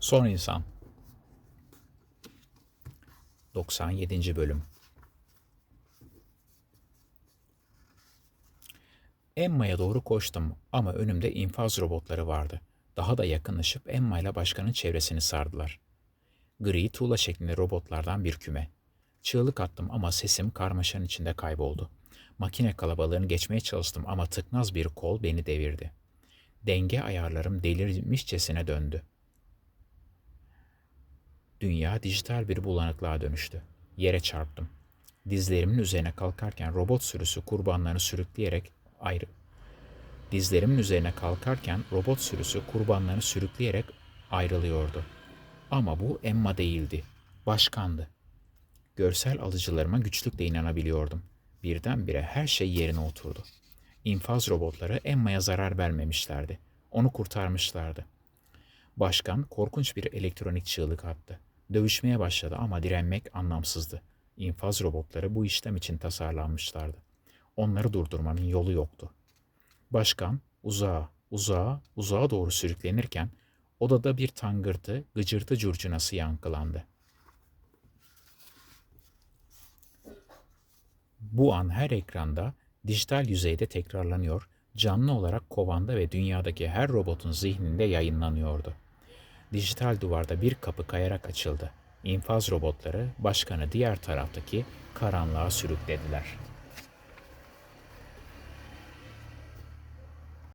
Son insan. 97. bölüm. Emma'ya doğru koştum ama önümde infaz robotları vardı. Daha da yakınlaşıp Emma ile başkanın çevresini sardılar. Gri tuğla şeklinde robotlardan bir küme. Çığlık attım ama sesim karmaşanın içinde kayboldu. Makine kalabalığını geçmeye çalıştım ama tıknaz bir kol beni devirdi. Denge ayarlarım delirmişçesine döndü. Dünya dijital bir bulanıklığa dönüştü. Yere çarptım. Dizlerimin üzerine kalkarken robot sürüsü kurbanlarını sürükleyerek ayrı. Dizlerimin üzerine kalkarken robot sürüsü kurbanlarını sürükleyerek ayrılıyordu. Ama bu Emma değildi. Başkandı. Görsel alıcılarıma güçlükle inanabiliyordum. Birdenbire her şey yerine oturdu. İnfaz robotları Emma'ya zarar vermemişlerdi. Onu kurtarmışlardı. Başkan korkunç bir elektronik çığlık attı. Dövüşmeye başladı ama direnmek anlamsızdı. İnfaz robotları bu işlem için tasarlanmışlardı. Onları durdurmanın yolu yoktu. Başkan uzağa, uzağa, uzağa doğru sürüklenirken odada bir tangırtı, gıcırtı curcunası yankılandı. Bu an her ekranda dijital yüzeyde tekrarlanıyor, canlı olarak kovanda ve dünyadaki her robotun zihninde yayınlanıyordu. Dijital duvarda bir kapı kayarak açıldı. İnfaz robotları başkanı diğer taraftaki karanlığa sürüklediler.